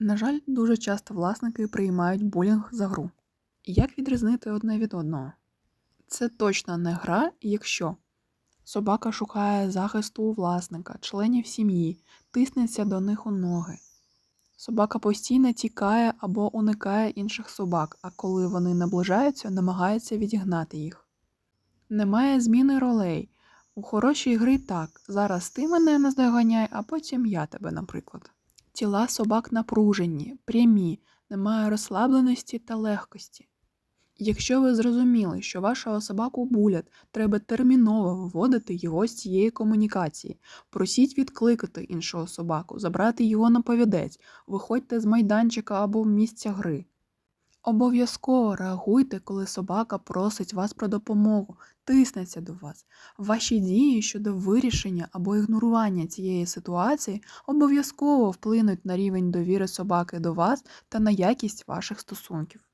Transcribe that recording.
На жаль, дуже часто власники приймають булінг за гру. Як відрізнити одне від одного? Це точно не гра, якщо собака шукає захисту у власника, членів сім'ї, тиснеться до них у ноги. Собака постійно тікає або уникає інших собак, а коли вони наближаються, намагається відігнати їх. Немає зміни ролей. У хорошій грі так. Зараз ти мене наздоганяй, а потім я тебе, наприклад. Тіла собак напружені, прямі, немає розслабленості та легкості. Якщо ви зрозуміли, що вашого собаку булять, треба терміново виводити його з цієї комунікації. Просіть відкликати іншого собаку, забрати його на повідець, виходьте з майданчика або місця гри. Обов'язково реагуйте, коли собака просить вас про допомогу, тиснеться до вас. Ваші дії щодо вирішення або ігнорування цієї ситуації обов'язково вплинуть на рівень довіри собаки до вас та на якість ваших стосунків.